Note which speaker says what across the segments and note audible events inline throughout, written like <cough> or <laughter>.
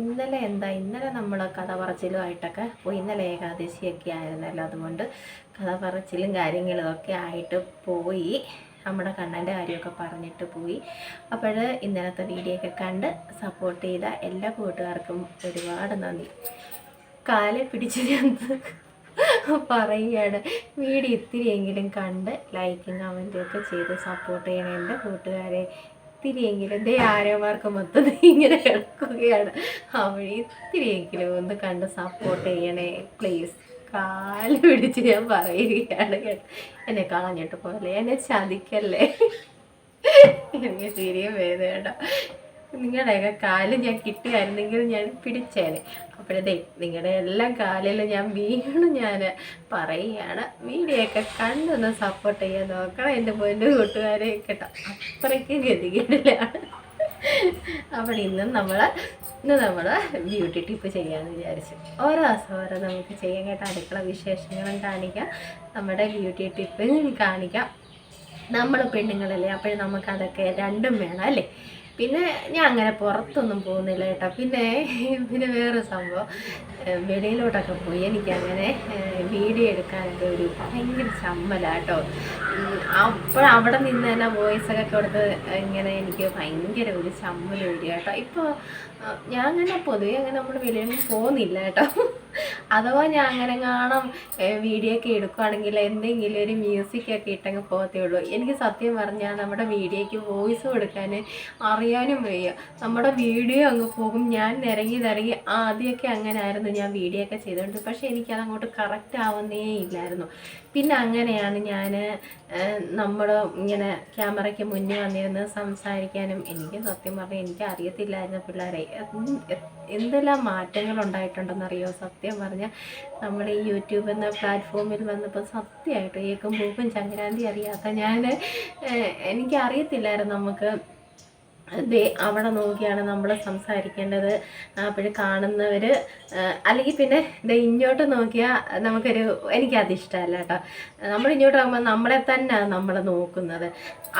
Speaker 1: ഇന്നലെ എന്താ? ഇന്നലെ നമ്മൾ കഥ പറച്ചിലുമായിട്ടൊക്കെ പോയി. ഇന്നലെ ഏകാദശിയൊക്കെ ആയിരുന്നല്ലോ. അതുകൊണ്ട് കഥ പറച്ചിലും കാര്യങ്ങളും ഒക്കെ ആയിട്ട് പോയി. നമ്മുടെ കണ്ണന്റെ കാര്യമൊക്കെ പറഞ്ഞിട്ട് പോയി. അപ്പോൾ ഇന്നലത്തെ വീഡിയോ ഒക്കെ കണ്ട് സപ്പോർട്ട് ചെയ്ത എല്ലാ കൂട്ടുകാർക്കും ഒരുപാട് നന്ദി. കാലെ പിടിച്ച് ഞാൻ പറയുകയാണ്? വീഡിയോ ഇത്തിരിയെങ്കിലും കണ്ട് ലൈക്കും കമന്റും ഒക്കെ ചെയ്ത് സപ്പോർട്ട് ചെയ്യണം എന്റെ കൂട്ടുകാരെ ഇത്തിരിയെങ്കിലും ദേ ആരോമാർക്ക് മൊത്തം ഇങ്ങനെ കിടക്കുകയാണ്. അവിടെ ഇത്തിരിയെങ്കിലും ഒന്ന് കണ്ട് സപ്പോർട്ട് ചെയ്യണേ പ്ലീസ് കാൽ പിടിച്ച് ഞാൻ പറയുകയാണ് കേട്ടോ. എന്നെ കളഞ്ഞിട്ട് പോലെ എന്നെ ചതിക്കല്ലേ? എനിക്ക് ശരിയും വേദന നിങ്ങളുടെയൊക്കെ കാൽ ഞാൻ കിട്ടിയായിരുന്നെങ്കിൽ ഞാൻ പിടിച്ചേനെ. അപ്പോഴതേ നിങ്ങളുടെ എല്ലാം കാലിലും ഞാൻ വീണു ഞാൻ പറയുകയാണ്. വീഡിയോയൊക്കെ കണ്ടൊന്ന് സപ്പോർട്ട് ചെയ്യാൻ നോക്കണം എന്റെ പൊന്നു കൂട്ടുകാരെ കേട്ടോ. അത്രയ്ക്ക് ഗതികേടിലാണ്. അപ്പോൾ ഇന്നും നമ്മൾ ഇന്ന് നമ്മൾ ബ്യൂട്ടി ടിപ്പ് ചെയ്യാമെന്ന് വിചാരിച്ചു. ഓരോ ദിവസം ഓരോ നമുക്ക് ചെയ്യാൻ കേട്ട അടുക്കള വിശേഷങ്ങളും കാണിക്കാം. നമ്മുടെ ബ്യൂട്ടി ടിപ്പ് കാണിക്കാം. നമ്മൾ പെണ്ണുങ്ങളല്ലേ അപ്പോഴും നമുക്കതൊക്കെ രണ്ടും വേണം അല്ലേ? പിന്നെ ഞാൻ അങ്ങനെ പുറത്തൊന്നും പോകുന്നില്ല കേട്ടോ. പിന്നെ പിന്നെ വേറെ സംഭവം. വെളിയിലോട്ടൊക്കെ പോയി എനിക്കങ്ങനെ വീഡിയോ എടുക്കാനൊക്കെ ഒരു ഭയങ്കര ചമ്മലാട്ടോ അപ്പോൾ അവിടെ നിന്ന് തന്നെ വോയിസ് ഒക്കെ കൊടുത്ത് ഇങ്ങനെ എനിക്ക് ഭയങ്കര ഒരു ചമ്മൽ വരിക കേട്ടോ. ഇപ്പോൾ ഞാൻ അങ്ങനെ പൊതുവെ അങ്ങനെ നമ്മൾ വെളിയിലൊന്നും പോകുന്നില്ല കേട്ടോ. അഥവാ ഞാൻ അങ്ങനെ കാണാം വീഡിയോ ഒക്കെ എടുക്കുകയാണെങ്കിൽ എന്തെങ്കിലും ഒരു മ്യൂസിക് ഒക്കെ ഇട്ടങ്ങ് പോകത്തേ ഉള്ളൂ. എനിക്ക് സത്യം പറഞ്ഞാൽ നമ്മുടെ വീഡിയോയ്ക്ക് വോയിസ് കൊടുക്കാൻ അറിയാനും വയ്യ. നമ്മുടെ വീഡിയോ അങ്ങ് പോകും. ഞാൻ നിരങ്ങി നിരങ്ങി ആദ്യമൊക്കെ അങ്ങനെ ആയിരുന്നു ഞാൻ വീഡിയോ ഒക്കെ ചെയ്തുകൊണ്ട്. പക്ഷേ എനിക്കത് അങ്ങോട്ട് കറക്റ്റ് ആവുന്നേ ഇല്ലായിരുന്നു. പിന്നെ അങ്ങനെയാണ് ഞാൻ നമ്മൾ ഇങ്ങനെ ക്യാമറയ്ക്ക് മുന്നേ വന്നിരുന്ന് സംസാരിക്കാനും എനിക്ക് സത്യം പറഞ്ഞാൽ എനിക്ക് അറിയത്തില്ലായിരുന്നു പിള്ളേരെ. എന്ത് എന്തെല്ലാം മാറ്റങ്ങൾ ഉണ്ടായിട്ടുണ്ടെന്നറിയോ സത്യം പറഞ്ഞാൽ നമ്മൾ ഈ യൂട്യൂബ് എന്ന പ്ലാറ്റ്ഫോമിൽ വന്നപ്പോൾ സത്യമായിട്ട് ഏക്കും പൂക്കും സംക്രാന്തി അറിയാത്ത ഞാൻ എനിക്ക് അറിയത്തില്ലായിരുന്നു നമുക്ക് ദേ അവിടെ നോക്കിയാണ് നമ്മൾ സംസാരിക്കേണ്ടത്. അപ്പോൾ കാണുന്നവർ അല്ലെങ്കിൽ പിന്നെ ദേ ഇങ്ങോട്ട് നോക്കിയാൽ നമുക്കൊരു എനിക്കതിഷ്ടമല്ല കേട്ടോ. നമ്മൾ ഇങ്ങോട്ട് ആകുമ്പോൾ നമ്മളെ തന്നെ നമ്മൾ നോക്കുന്നത്.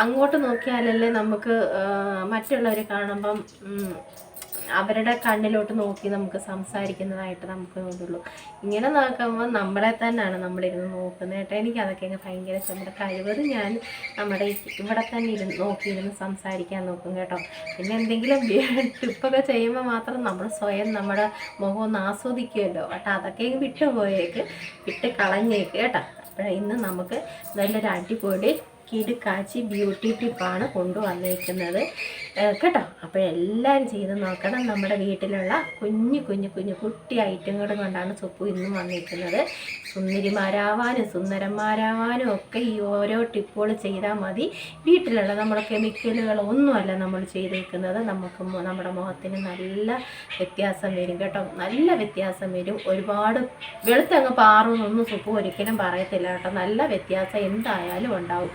Speaker 1: അങ്ങോട്ട് നോക്കിയാലല്ലേ നമുക്ക് മറ്റുള്ളവർ കാണുമ്പം അവരുടെ കണ്ണിലോട്ട് നോക്കി നമുക്ക് സംസാരിക്കുന്നതായിട്ട് നമുക്ക് തോന്നുള്ളൂ. ഇങ്ങനെ നോക്കുമ്പോൾ നമ്മളെ തന്നെയാണ് നമ്മളിരുന്ന് നോക്കുന്നത് കേട്ടോ. എനിക്ക് അതൊക്കെ ഭയങ്കര നമ്മുടെ കഴിവത് ഞാൻ നമ്മുടെ ഇവിടെ തന്നെ ഇരുന്ന് നോക്കിയിരുന്ന് സംസാരിക്കാൻ നോക്കും കേട്ടോ. പിന്നെ എന്തെങ്കിലും ട്രിപ്പൊക്കെ ചെയ്യുമ്പോൾ മാത്രം നമ്മൾ സ്വയം നമ്മുടെ മുഖം ഒന്ന് ആസ്വദിക്കുമല്ലോ. കേട്ടോ. അതൊക്കെ വിട്ടുപോയേക്ക് വിട്ട് കളഞ്ഞേക്ക് കേട്ടോ. അപ്പോൾ ഇന്ന് നമുക്ക് നല്ലൊരു അടിപൊളി കിടുക്കാച്ചി ബ്യൂട്ടി ടിപ്പാണ് കൊണ്ടുവന്നേക്കുന്നത്. കേട്ടോ? അപ്പോൾ എല്ലാവരും ചെയ്ത് നോക്കണം. നമ്മുടെ വീട്ടിലുള്ള കുഞ്ഞു കുഞ്ഞു കുഞ്ഞു കുട്ടി ഐറ്റങ്ങൾ കൊണ്ടാണ് സുപ്പു ഇന്നും വന്നിരിക്കുന്നത്. സുന്ദരിമാരാവാനും സുന്ദരന്മാരാവാനും ഒക്കെ ഈ ഓരോ ടിപ്പുകൾ ചെയ്താൽ മതി. വീട്ടിലുള്ള നമ്മുടെ കെമിക്കലുകൾ ഒന്നുമല്ല നമ്മൾ ചെയ്തേക്കുന്നത്. നമുക്ക് നമ്മുടെ മുഖത്തിന് നല്ല വ്യത്യാസം വരും കേട്ടോ. നല്ല വ്യത്യാസം വരും. ഒരുപാട് വെളുത്തങ്ങ് പാറുന്നൊന്നും സുഖം ഒരിക്കലും പറയത്തില്ല കേട്ടോ. നല്ല വ്യത്യാസം എന്തായാലും ഉണ്ടാവും.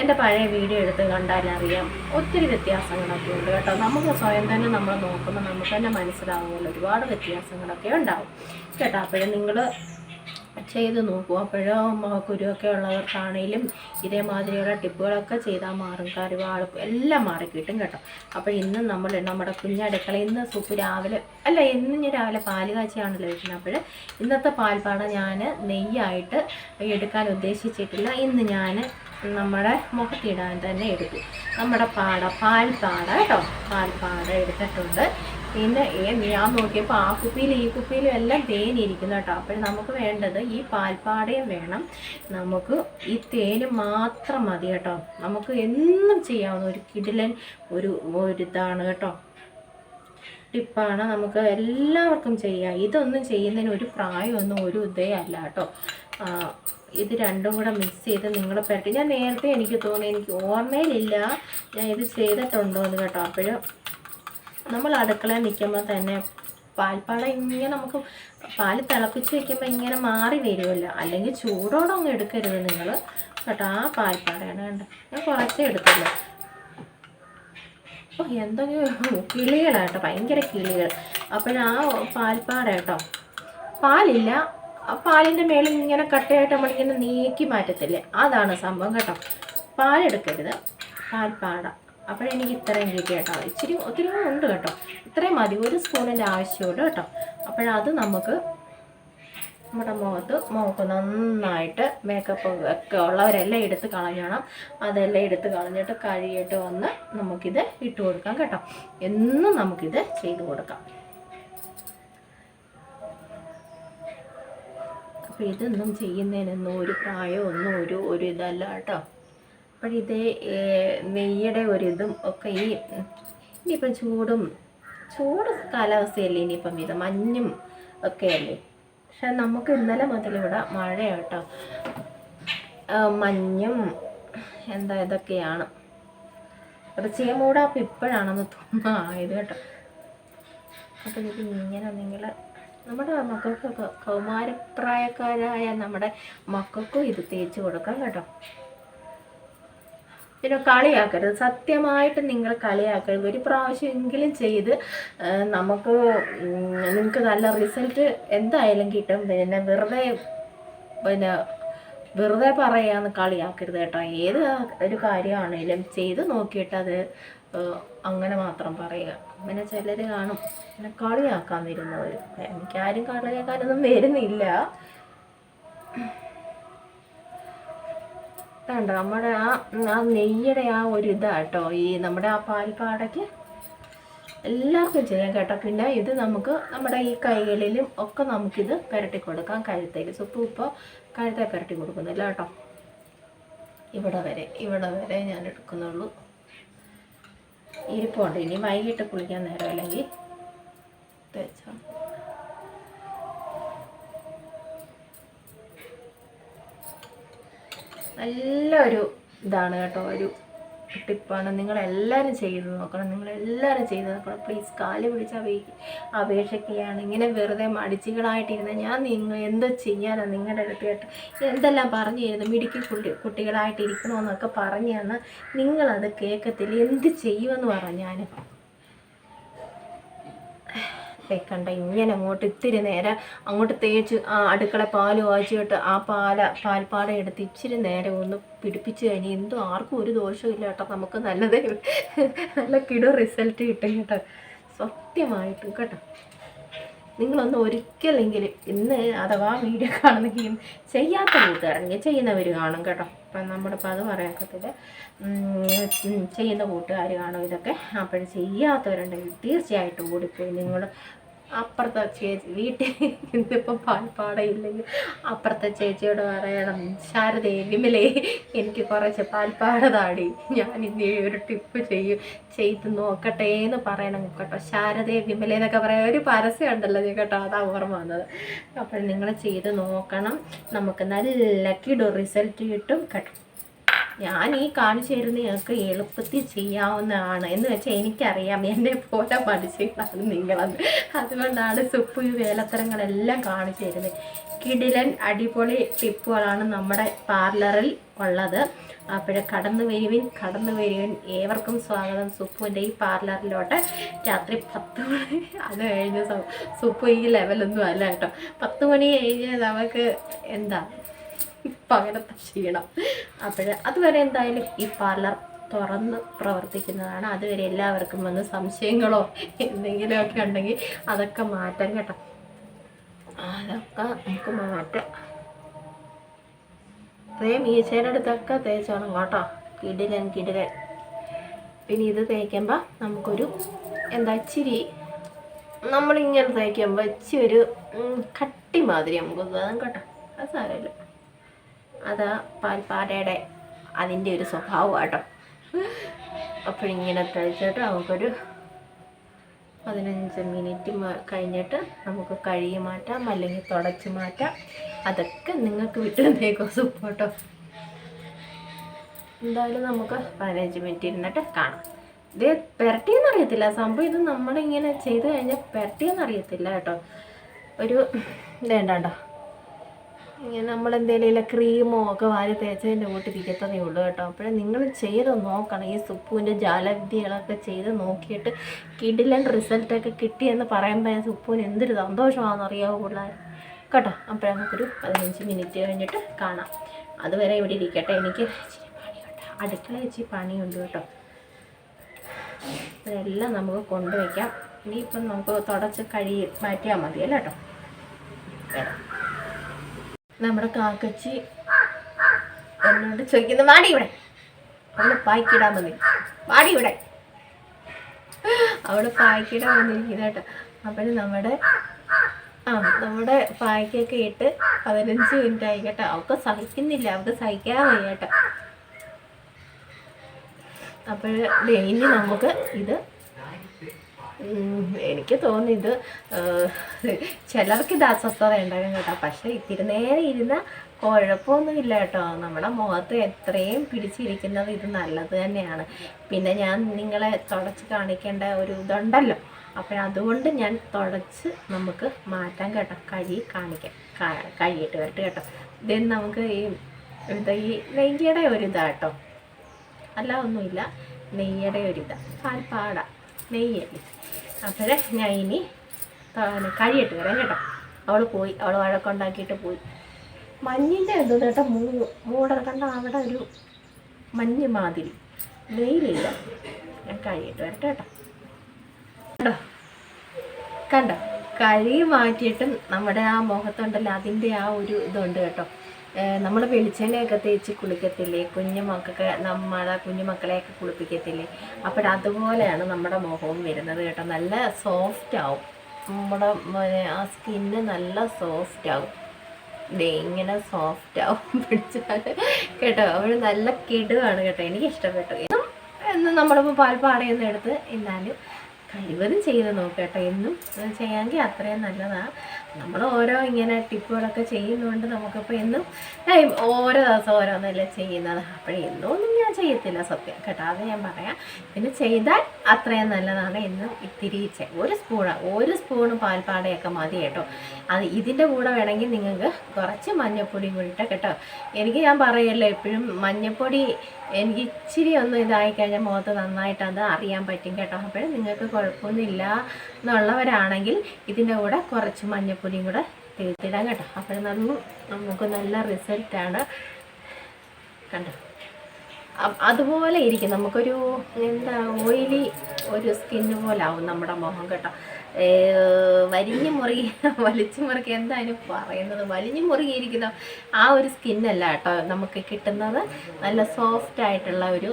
Speaker 1: എന്റെ പഴയ വീഡിയോ എടുത്ത് കണ്ടാലറിയാം ഒത്തിരി വ്യത്യാസങ്ങളൊക്കെ ഉണ്ട് കേട്ടോ. നമുക്ക് സ്വയം തന്നെ നമ്മൾ നോക്കുമ്പോൾ നമുക്ക് തന്നെ മനസ്സിലാവുമല്ലോ. ഒരുപാട് വ്യത്യാസങ്ങളൊക്കെ ഉണ്ടാവും. കേട്ടോ. അപ്പോഴും നിങ്ങൾ ചെയ്ത് നോക്കൂ. അപ്പോഴോ കുരുവൊക്കെ ഉള്ളവർക്കാണെങ്കിലും ഇതേമാതിരിയുള്ള ടിപ്പുകളൊക്കെ ചെയ്താൽ മാറും. കരുവാട് എല്ലാം മാറി കിട്ടും. കേട്ടോ അപ്പോൾ ഇന്ന് നമ്മൾ നമ്മുടെ കുഞ്ഞടുക്കള ഇന്ന് സൂപ്പ് രാവിലെ അല്ല ഇന്ന് ഞാൻ രാവിലെ പാൽ കാച്ചിയാണല്ലോ വെക്കുന്നത്. അപ്പോൾ ഇന്നത്തെ പാൽപ്പാട ഞാൻ നെയ്യായിട്ട് എടുക്കാൻ ഉദ്ദേശിച്ചിട്ടില്ല. ഇന്ന് ഞാൻ നമ്മുടെ മുഖത്തിടാൻ തന്നെ എടുക്കും. നമ്മുടെ പാട പാൽപ്പാട കേട്ടോ. പാൽപ്പാട എടുത്തിട്ടുണ്ട്. ഏ ഞാൻ നോക്കിയപ്പോൾ ആ കുപ്പിയിലും ഈ കുപ്പിയിലും എല്ലാം തേനിരിക്കുന്നു കേട്ടോ. അപ്പോൾ നമുക്ക് വേണ്ടത് ഈ പാൽപ്പാടയും വേണം. നമുക്ക് ഈ തേന് മാത്രം മതി കേട്ടോ. നമുക്ക് എന്നും ചെയ്യാവുന്ന ഒരു കിടിലൻ ഒരു ഒരു ഇതാണ് കേട്ടോ. ടിപ്പാണ് നമുക്ക് എല്ലാവർക്കും ചെയ്യാം. ഇതൊന്നും ചെയ്യുന്നതിന് ഒരു പ്രായമൊന്നും ഒരു ഉദയമല്ല കേട്ടോ. ഇത് രണ്ടും കൂടെ മിക്സ് ചെയ്ത് നിങ്ങൾ പരട്ടി. ഞാൻ നേരത്തെ എനിക്ക് തോന്നി എനിക്ക് ഓർമ്മയിലില്ല. ഞാൻ ഇത് ചെയ്തിട്ടുണ്ടോ എന്ന് കേട്ടോ. അപ്പോഴും നമ്മൾ അടുക്കളയിൽ നിൽക്കുമ്പോൾ തന്നെ പാൽപ്പാട ഇങ്ങനെ നമുക്ക് പാൽ തിളപ്പിച്ച് വെക്കുമ്പോൾ ഇങ്ങനെ മാറി വരുമല്ലോ. അല്ലെങ്കിൽ ചൂടോടെ ഒന്നും എടുക്കരുത് നിങ്ങൾ. കേട്ടോ ആ പാൽപ്പാടയാണ് കണ്ടോ ഞാൻ കുറച്ചേ എടുത്തുള്ളൂ. ഓ എന്തൊക്കെയോ കിളികളാട്ടോ ഭയങ്കര കിളികൾ. അപ്പോഴാ പാൽപ്പാട കേട്ടോ. പാലില്ല. പാലിന്റെ മേളിൽ ഇങ്ങനെ കട്ടയായിട്ട് നമ്മളിങ്ങനെ നീക്കി മാറ്റത്തില്ലേ? അതാണ് സംഭവം കേട്ടോ. പാലെടുക്കരുത്. പാൽപ്പാട. അപ്പോഴെനിക്ക് ഇത്രയും കഴിക്കുക കേട്ടോ. ഇച്ചിരി ഒത്തിരി ഉണ്ട് കേട്ടോ. ഇത്രയും മതി. ഒരു സ്പൂണിന്റെ ആവശ്യമുള്ളൂ കേട്ടോ. അപ്പോഴത് നമുക്ക് നമ്മുടെ മുഖത്ത് മുഖത്ത് നന്നായിട്ട് മേക്കപ്പ് ഒക്കെ ഉള്ളവരെല്ലാം എടുത്ത് കളഞ്ഞണം അതെല്ലാം എടുത്ത് കളഞ്ഞിട്ട് കഴുകിയിട്ട് വന്ന് നമുക്കിത് ഇട്ട് കൊടുക്കാം കേട്ടോ. എന്നും നമുക്കിത് ചെയ്ത് കൊടുക്കാം. അപ്പോൾ ഇതൊന്നും ചെയ്യുന്നതിനൊന്നും ഒരു പ്രായമൊന്നും ഒരു ഒരു ഇതല്ല കേട്ടോ. അപ്പോഴിത് നെയ്യുടെ ഒരിതും ഒക്കെ ഈ ഇനിയിപ്പം ചൂടും ചൂട് കാലാവസ്ഥയല്ലേ ഇനിയിപ്പം ഇത്? മഞ്ഞും ഒക്കെയല്ലേ പക്ഷെ നമുക്ക് ഇന്നലെ മുതൽ ഇവിടെ മഴ കേട്ടോ മഞ്ഞും എന്താ ഇതൊക്കെയാണ്. ഇറച്ചിയ മൂടാപ്പം ഇപ്പോഴാണെന്ന് തോന്നുന്നു. ആയത് കേട്ടോ. അപ്പം ഇത് ഇങ്ങനെ നിങ്ങൾ നമ്മുടെ മക്കൾക്കൊക്കെ കൗമാരപ്രായക്കാരായ നമ്മുടെ മക്കൾക്കും ഇത് തേച്ച് കൊടുക്കാം കേട്ടോ. പിന്നെ കളിയാക്കരുത്. സത്യമായിട്ട് നിങ്ങൾ കളിയാക്കരുത്. ഒരു പ്രാവശ്യമെങ്കിലും ചെയ്ത് നമുക്ക് നിങ്ങൾക്ക് നല്ല റിസൾട്ട് എന്തായാലും കിട്ടും. പിന്നെ വെറുതെ പിന്നെ വെറുതെ പറയാന്ന് കളിയാക്കരുത് കേട്ടോ. ഏത് ഒരു കാര്യമാണെങ്കിലും ചെയ്ത് നോക്കിയിട്ട് അത് അങ്ങനെ മാത്രം പറയുക. പിന്നെ ചിലർ കാണും. പിന്നെ കളിയാക്കാൻ വരുന്നവർ എനിക്കാരും കളിയാക്കാനൊന്നും വരുന്നില്ല കണ്ടോ നമ്മുടെ ആ ആ നെയ്യുടെ ആ ഒരു ഇതാട്ടോ ഈ നമ്മുടെ ആ പാൽപ്പാടയ്ക്ക് എല്ലാവർക്കും ചെയ്യാം കേട്ടോ. പിന്നെ ഇത് നമുക്ക് നമ്മുടെ ഈ കൈകളിലും ഒക്കെ നമുക്കിത് പുരട്ടി കൊടുക്കാം കഴുത്തേക്ക് സുപ്പ് ഇപ്പോൾ കഴുത്തെ പുരട്ടി കൊടുക്കുന്നില്ല കേട്ടോ. ഇവിടെ വരെ ഇവിടെ വരെ ഞാൻ എടുക്കുന്നുള്ളൂ. ഇരിപ്പുണ്ട്. ഇനി വൈകിട്ട് കുളിക്കാൻ നേരം അല്ലെങ്കിൽ തേച്ചോ. നല്ലൊരു ഇതാണ് കേട്ടോ ഒരു ടിപ്പാണ് നിങ്ങളെല്ലാവരും ചെയ്ത് നോക്കണം. നിങ്ങളെല്ലാവരും ചെയ്ത് നോക്കണം. പ്ലീസ് കാൽ പിടിച്ച് അപേ അപേക്ഷിക്കുകയാണ്. ഇങ്ങനെ വെറുതെ മടിച്ചുകളായിട്ടിരുന്ന ഞാൻ നിങ്ങൾ എന്ത് ചെയ്യാനാണ് നിങ്ങളുടെ അടുത്ത് കേട്ടോ എന്തെല്ലാം പറഞ്ഞു തരുന്നു? മിടുക്കി കുട്ടി കുട്ടികളായിട്ടിരിക്കണമെന്നൊക്കെ പറഞ്ഞു തന്നാൽ നിങ്ങളത് കേൾക്കത്തില്ല. എന്ത് ചെയ്യുമെന്ന് പറഞ്ഞാൽ വെക്കണ്ട ഇങ്ങനെ അങ്ങോട്ട് ഇത്തിരി നേരം അങ്ങോട്ട് തേച്ച് ആ അടുക്കള പാൽ വാച്ചിട്ട് ആ പാല പാൽപ്പാട എടുത്ത് ഇച്ചിരി നേരം ഒന്ന് പിടിപ്പിച്ച് കഴിഞ്ഞ് എന്തോ ആർക്കും ഒരു ദോഷവും ഇല്ല കേട്ടോ. നമുക്ക് നല്ലതേ നല്ല കിടു റിസൾട്ട് കിട്ടും കേട്ടോ. സത്യമായിട്ടും കേട്ടോ. നിങ്ങളൊന്ന് ഒരിക്കലെങ്കിലും ഇന്ന് അഥവാ വീഡിയോ കാണുന്നെങ്കിലും ചെയ്യാത്ത കൂട്ടുകാരെങ്കിൽ ചെയ്യുന്നവർ കാണും കേട്ടോ. അപ്പം നമ്മുടെ ഇപ്പം അത് പറയാക്കത്തില്ല. ചെയ്യുന്ന കൂട്ടുകാർ കാണും. ഇതൊക്കെ അപ്പോൾ ചെയ്യാത്തവരുണ്ടെങ്കിൽ തീർച്ചയായിട്ടും ഓടിപ്പോയി നിങ്ങൾ അപ്പുറത്തെ ചേച്ചി വീട്ടിൽ ഇന്നിപ്പം പാൽപ്പാടയില്ലെങ്കിൽ അപ്പുറത്തെ ചേച്ചിയോട് പറയണം ശാരദേ വിമലേ എനിക്ക് കുറച്ച് പാൽപ്പാട താടി. ഞാൻ ഇനി ഒരു ടിപ്പ് ചെയ്യും ചെയ്ത് നോക്കട്ടെ എന്ന് പറയണം കേട്ടോ. ശാരദേ വിമലേ എന്നൊക്കെ പറയാൻ ഒരു പരസ്യം ഉണ്ടല്ലോ കേട്ടോ അതാ ഓർമ്മ വന്നത്. അപ്പോൾ നിങ്ങൾ ചെയ്ത് നോക്കണം. നമുക്ക് നല്ല കിടു റിസൾട്ട് കിട്ടും കേട്ടോ. ഞാൻ ഈ കാണിച്ചു തരുന്ന ഞങ്ങൾക്ക് എളുപ്പത്തിൽ ചെയ്യാവുന്നതാണ് എന്ന് വെച്ചാൽ എനിക്കറിയാം. എന്നെ പോലെ പഠിച്ചിട്ടാണ് നിങ്ങളത്. അതുകൊണ്ടാണ് സുപ്പ് ഈ വേലത്തരങ്ങളെല്ലാം കാണിച്ചു തരുന്നത് കിടിലൻ അടിപൊളി ടിപ്പുകളാണ് നമ്മുടെ പാർലറിൽ ഉള്ളത്. അപ്പോൾ കടന്നു വരുവിൻ കടന്നു വരുവിൻ. ഏവർക്കും സ്വാഗതം. സുപ്പുവിന്റെ ഈ പാർലറിലോട്ട് രാത്രി പത്ത് മണി അത് കഴിഞ്ഞ് സുപ്പു ഈ ലെവലൊന്നും അല്ല കേട്ടോ. പത്ത് മണി കഴിഞ്ഞ് നമുക്ക് എന്താ? പകരത്തെ ക്ഷീണം. അപ്പോൾ അതുവരെ എന്തായാലും ഈ പാർലർ തുറന്ന് പ്രവർത്തിക്കുന്നതാണ്. അതുവരെ എല്ലാവർക്കും വന്ന് സംശയങ്ങളോ എന്തെങ്കിലുമൊക്കെ ഉണ്ടെങ്കിൽ അതൊക്കെ മാറ്റാം കേട്ടോ. അതൊക്കെ നമുക്ക് മാറ്റാം. അതേ മീശയുടെ അടുത്തൊക്കെ തേച്ചോണം കേട്ടോ. കിടിലൻ കിടിലൻ. പിന്നെ ഇത് തേക്കുമ്പോൾ നമുക്കൊരു എന്താ ഇച്ചിരി നമ്മളിങ്ങനെ തേക്കുമ്പോൾ ഇച്ചിരി ഒരു കട്ടി മാതിരി നമുക്ക് കേട്ടോ. അത് സാരമില്ല. അതാ പാൽപ്പാടയുടെ അതിന്റെ ഒരു സ്വഭാവം കേട്ടോ അപ്പോഴിങ്ങനെ തയ്ച്ചിട്ട് നമുക്കൊരു പതിനഞ്ച് മിനിറ്റ് കഴിഞ്ഞിട്ട് നമുക്ക് കഴുകി മാറ്റാം അല്ലെങ്കിൽ തുടച്ച് മാറ്റാം. അതൊക്കെ നിങ്ങൾക്ക് വിട്ടുന്നേക്കോ സുപ്പോട്ടോ എന്തായാലും നമുക്ക് പതിനഞ്ച് മിനിറ്റ് ഇരുന്നിട്ട് കാണാം. ഇത് പെരട്ടിയെന്ന് അറിയത്തില്ല. സംഭവം ഇത് നമ്മളിങ്ങനെ ചെയ്ത് കഴിഞ്ഞാൽ പെരട്ടിയെന്ന് അറിയത്തില്ല കേട്ടോ. ഒരു ഇതേണ്ടോ ഇങ്ങനെ നമ്മൾ എന്തെങ്കിലും ക്രീമോ ഒക്കെ വാരി തേച്ചതിന്റെ കൂട്ടി തിരിക്കത്തതേ ഉള്ളൂ കേട്ടോ. അപ്പോഴേ നിങ്ങൾ ചെയ്ത് നോക്കണം. ഈ സുപ്പുവിന്റെ ജാലവിദ്യകളൊക്കെ ചെയ്ത് നോക്കിയിട്ട് കിടിലൻ റിസൾട്ടൊക്കെ കിട്ടിയെന്ന് പറയുമ്പോൾ സുപ്പുവിന് എന്തൊരു സന്തോഷമാണെന്ന് അറിയാവോ പിള്ളേർ? കേട്ടോ. അപ്പോഴേ നമുക്കൊരു പതിനഞ്ച് മിനിറ്റ് കഴിഞ്ഞിട്ട് കാണാം. അതുവരെ ഇവിടെ ഇരിക്കട്ടെ. എനിക്ക് ഇച്ചിരി പണിയുണ്ട്. അടുക്കള ഇച്ചിരി പണിയുണ്ട് കേട്ടോ. ഇതെല്ലാം നമുക്ക് കൊണ്ടുവയ്ക്കാം. ഇനിയിപ്പം നമുക്ക് തുടച്ച് കഴി മാറ്റിയാൽ മതിയല്ലോ കേട്ടോ. നമ്മുടെ കാക്കച്ചി എന്നോട് ചോദിക്കുന്നു വാടി ഇവിടെ. അവൾ പായ്ക്കിടാൻ മതി വാടി ഇവിടെ. അവൾ പായ്ക്കിടാൻ വന്നിരിക്കുന്ന കേട്ടോ. അപ്പം നമ്മുടെ ആ നമ്മുടെ പായ്ക്കൊക്കെ ഇട്ട് പതിനഞ്ച് മിനിറ്റ് ആയി കേട്ടോ. അവൾക്ക് സഹിക്കുന്നില്ല അവൾക്ക് സഹിക്കാൻ വയ്യ കേട്ടോ. അപ്പോൾ ഇനി നമുക്ക് ഇത് എനിക്ക് തോന്നി ഇത് ചിലർക്ക് ഇത് അസ്വസ്ഥത ഉണ്ടാകും കേട്ടോ. പക്ഷെ ഇത്തിരി നേരം ഇരുന്ന കുഴപ്പമൊന്നുമില്ല കേട്ടോ. നമ്മുടെ മുഖത്ത് എത്രയും പിടിച്ചിരിക്കുന്നത് ഇത് നല്ലത് തന്നെയാണ്. പിന്നെ ഞാൻ നിങ്ങളെ തുടച്ച് കാണിക്കേണ്ട ഒരു ഇതുണ്ടല്ലോ. അപ്പോൾ അതുകൊണ്ട് ഞാൻ തുടച്ച് നമുക്ക് മാറ്റാൻ കേട്ടോ. കഴി കാണിക്കാം. കഴിയിട്ട് വരട്ടെ കേട്ടോ. ദെൻ നമുക്ക് ഈ ഇത് ഈ നെയ്യുടെ ഒരു ഇതാട്ടോ അല്ല ഒന്നുമില്ല. നെയ്യുടെ ഒരിതാ പാൽപ്പാട. നെയ്യല്ലേ അപ്പോഴേ ഞാൻ ഇനി കഴിയിട്ട് വരാം കേട്ടോ. അവൾ പോയി. അവൾ വഴക്കുണ്ടാക്കിയിട്ട് പോയി. മഞ്ഞിന്റെ എന്തോ കേട്ടോ മൂ മൂട കണ്ട അവിടെ ഒരു മഞ്ഞ് മാതിരി. വെയിലില്ല ഞാൻ കഴിയിട്ട് വരട്ടെ കേട്ടോ. കണ്ടോ? കണ്ടോ? കഴി മാറ്റിയിട്ടും നമ്മുടെ ആ മുഖത്തുണ്ടല്ലോ അതിന്റെ ആ ഒരു ഇതുണ്ട് കേട്ടോ. നമ്മൾ വെളിച്ചെണ്ണയൊക്കെ തേച്ച് കുളിക്കത്തില്ലേ? കുഞ്ഞുമക്കൊക്കെ നമ്മളെ കുഞ്ഞുമക്കളെയൊക്കെ കുളിപ്പിക്കത്തില്ലേ? അപ്പോൾ അതുപോലെയാണ് നമ്മുടെ മുഖവും വരുന്നത് കേട്ടോ. നല്ല സോഫ്റ്റ് ആവും. നമ്മുടെ ആ സ്കിന്ന് നല്ല സോഫ്റ്റ് ആവും. ദേ ഇങ്ങനെ സോഫ്റ്റ് ആവും. <laughs> പിടിച്ചാൽ കേട്ടോ അവൾ നല്ല കിടുവാണ് കേട്ടോ. എനിക്ക് ഇഷ്ടപ്പെട്ടു എന്നും നമ്മളിപ്പോൾ പാൽപ്പാടയൊന്നും എടുത്ത് എന്നാലും കഴിവതും ചെയ്ത് നോക്കട്ടെ. കേട്ടോ എന്നും ചെയ്യാമെങ്കിൽ അത്രയും നല്ലതാണ് നമ്മൾ ഓരോ ഇങ്ങനെ ടിപ്പുകളൊക്കെ ചെയ്യുന്നതുകൊണ്ട് നമുക്കിപ്പോൾ എന്നും ടൈം ഓരോ ദിവസം ഓരോന്നല്ലേ ചെയ്യുന്നത്. അപ്പോൾ എന്നും ഒന്നും ഞാൻ ചെയ്യത്തില്ല സത്യം. കേട്ടോ അത് ഞാൻ പറയാം. പിന്നെ ചെയ്താൽ അത്രയും നല്ലതാണ് എന്നും ഇത്തിരി ഒരു സ്പൂണ് ഒരു സ്പൂണ് പാൽപ്പാടയൊക്കെ മതി കേട്ടോ. അത് ഇതിന്റെ കൂടെ വേണമെങ്കിൽ നിങ്ങൾക്ക് കുറച്ച് മഞ്ഞപ്പൊടിയും കൂടിയിട്ട് കേട്ടോ. എനിക്ക് ഞാൻ പറയല്ലോ എപ്പോഴും മഞ്ഞൾപ്പൊടി എനിക്ക് ഇച്ചിരി ഒന്ന് ഇതായി കഴിഞ്ഞാൽ മുഖത്ത് നന്നായിട്ട് അത് അറിയാൻ പറ്റും കേട്ടോ. അപ്പോഴും നിങ്ങൾക്ക് കുഴപ്പമൊന്നുമില്ല എന്നുള്ളവരാണെങ്കിൽ ഇതിന്റെ കൂടെ കുറച്ച് മഞ്ഞൾപ്പൊടിയും കൂടെ തീർത്തിടാം കേട്ടോ. അപ്പോൾ നമുക്ക് നല്ല റിസൾട്ടാണ് കണ്ടോ? അതുപോലെ ഇരിക്കും. നമുക്കൊരു എന്താ ഓയിലി ഒരു സ്കിന്ന് പോലെ ആവും നമ്മുടെ മുഖം കേട്ടോ. വലിഞ്ഞു മുറുകി വലിച്ചു മുറുകി എന്താ അതിന് പറയുന്നത്? വലിഞ്ഞു മുറുകിയിരിക്കുന്ന ആ ഒരു സ്കിന്നല്ല കേട്ടോ നമുക്ക് കിട്ടുന്നത്. നല്ല സോഫ്റ്റ് ആയിട്ടുള്ള ഒരു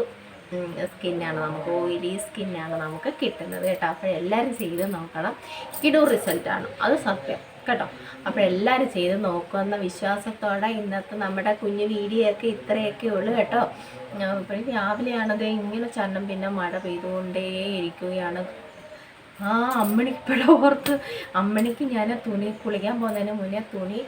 Speaker 1: സ്കിന്നാണ് നമുക്ക് ഓയിലി സ്കിന്നാണ് നമുക്ക് കിട്ടുന്നത് കേട്ടോ. അപ്പോൾ എല്ലാവരും ചെയ്ത് നോക്കണം. കിടു റിസൾട്ടാണ് അത് സത്യം കേട്ടോ. അപ്പോൾ എല്ലാവരും ചെയ്ത് നോക്കുമെന്ന വിശ്വാസത്തോടെ ഇന്നത്തെ നമ്മുടെ കുഞ്ഞു വീഡിയോയൊക്കെ ഇത്രയൊക്കെ ഉള്ളു കേട്ടോ. അപ്പോൾ രാവിലെയാണത് ഇങ്ങനെ ചന്നം പിന്നെ മഴ പെയ്തുകൊണ്ടേ ആ ഇപ്പോഴും ഓർത്ത്. അമ്മണിക്ക് ഞാൻ തുണി കുളിക്കാൻ പോകുന്നതിന് മുന്നേ തുണി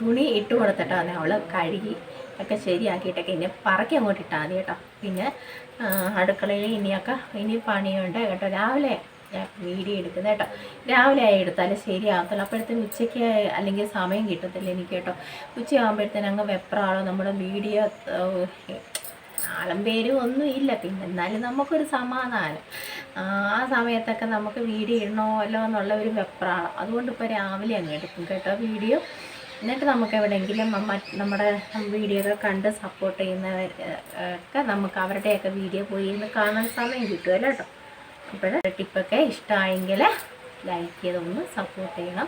Speaker 1: തുണി ഇട്ട് കൊടുത്തിട്ടാണ് അവൾ കഴുകി ഒക്കെ ശരിയാക്കിയിട്ടൊക്കെ ഇനി പറക്കി അങ്ങോട്ട് ഇട്ടാൽ മതി കേട്ടോ. പിന്നെ അടുക്കളയിൽ ഇനിയൊക്കെ ഇനി പണിയുണ്ട് കേട്ടോ. രാവിലെ വീഡിയോ എടുക്കുന്നത് കേട്ടോ. രാവിലെ ആയി എടുത്താലും ശരിയാകത്തുള്ളൂ അപ്പോഴത്തേന് ഉച്ചയ്ക്ക് അല്ലെങ്കിൽ സമയം കിട്ടത്തില്ല എനിക്ക് കേട്ടോ. ഉച്ചയാകുമ്പോഴത്തേന് അങ്ങ് വെപ്രാളോ നമ്മുടെ വീഡിയോ ആളം പേരും ഒന്നും ഇല്ല. പിന്നെ എന്നാലും നമുക്കൊരു സമാധാനം. ആ സമയത്തൊക്കെ നമുക്ക് വീഡിയോ ഇടണമല്ലോ എന്നുള്ള ഒരു വെപ്രാളം. അതുകൊണ്ട് ഇപ്പോൾ രാവിലെ അങ്ങ് എടുക്കും കേട്ടോ വീഡിയോ. എന്നിട്ട് നമുക്ക് എവിടെയെങ്കിലും നമ്മുടെ വീഡിയോ കണ്ട് സപ്പോർട്ട് ചെയ്യുന്നവർ ഒക്കെ നമുക്ക് അവരുടെയൊക്കെ വീഡിയോ പോയി ഇന്ന് കാണാൻ സമയം കിട്ടുമല്ലോ കേട്ടോ. അപ്പോൾ ടിപ്പൊക്കെ ഇഷ്ടമായെങ്കിൽ ലൈക്ക് ചെയ്ത് ഒന്ന് സപ്പോർട്ട് ചെയ്യണം.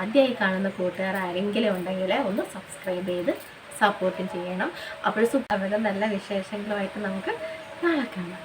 Speaker 1: ആദ്യമായി കാണുന്ന കൂട്ടുകാർ ആരെങ്കിലും ഉണ്ടെങ്കിൽ ഒന്ന് സബ്സ്ക്രൈബ് ചെയ്ത് സപ്പോർട്ടും ചെയ്യണം. അപ്പോൾ അവരുടെ നല്ല വിശേഷങ്ങളുമായിട്ട് നമുക്ക് നാളെ കാണാം.